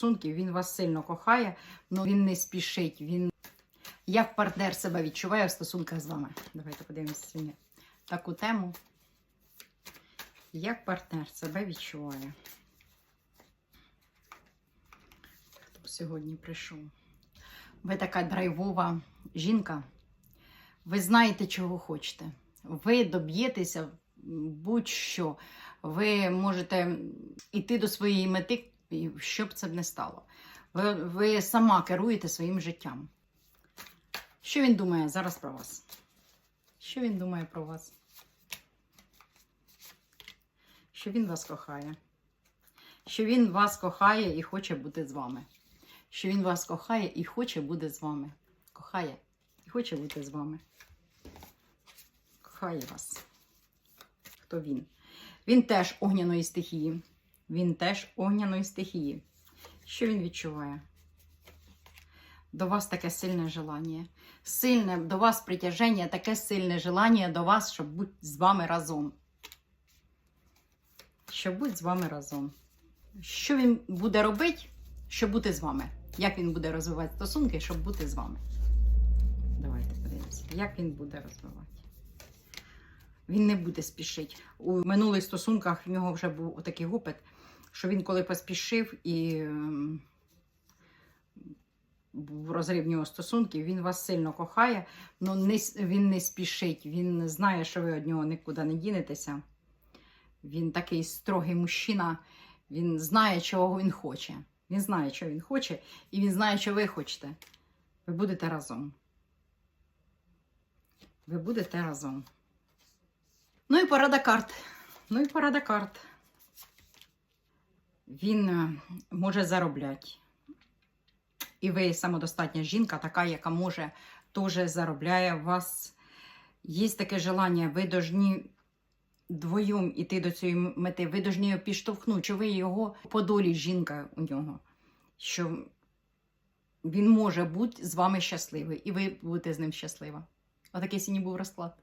стосунків, він вас сильно кохає, але він не спішить. Він як партнер себе відчуває в стосунках з вами. Давайте подивимося сьогодні таку тему. Як партнер себе відчуває? Хто сьогодні прийшов? Ви така драйвова жінка. Ви знаєте, чого хочете. Ви доб'єтеся будь-що. Ви можете йти до своєї мети, і що б це б не стало. Ви, ви сама керуєте своїм життям. Що він думає зараз про вас? Що він думає про вас? Що він вас кохає? Що він вас кохає і хоче бути з вами. Що він вас кохає і хоче бути з вами. Кохає і хоче бути з вами. Кохає вас. Хто він? Він теж огняної стихії. Він теж огняної стихії. Що він відчуває? До вас таке сильне желання. Сильне до вас притяження, таке сильне желання до вас, щоб бути з вами разом. Щоб бути з вами разом. Що він буде робити, щоб бути з вами? Як він буде розвивати стосунки, щоб бути з вами? Давайте подивимося, як він буде розвивати. Він не буде спішити. У минулих стосунках в нього вже був такий опит, що він коли поспішив і ем, був розрив в нього стосунків, він вас сильно кохає, але не, він не спішить. Він знає, що ви від нього нікуди не дінетеся. Він такий строгий мужчина, він знає, чого він хоче. Він знає, що він хоче, і він знає, що ви хочете. Ви будете разом. Ви будете разом. Ну і порада карт. Ну і порада карт. Він е, може заробляти. І ви самодостатня жінка, така, яка може теж заробляє. У вас є таке желання, ви должні вдвоєм іти до цієї мети, ви должні його підштовхнути, що ви його по долі жінка у нього. Що він може бути з вами щасливий, і ви будете з ним щаслива. Отакий сьогодні був розклад.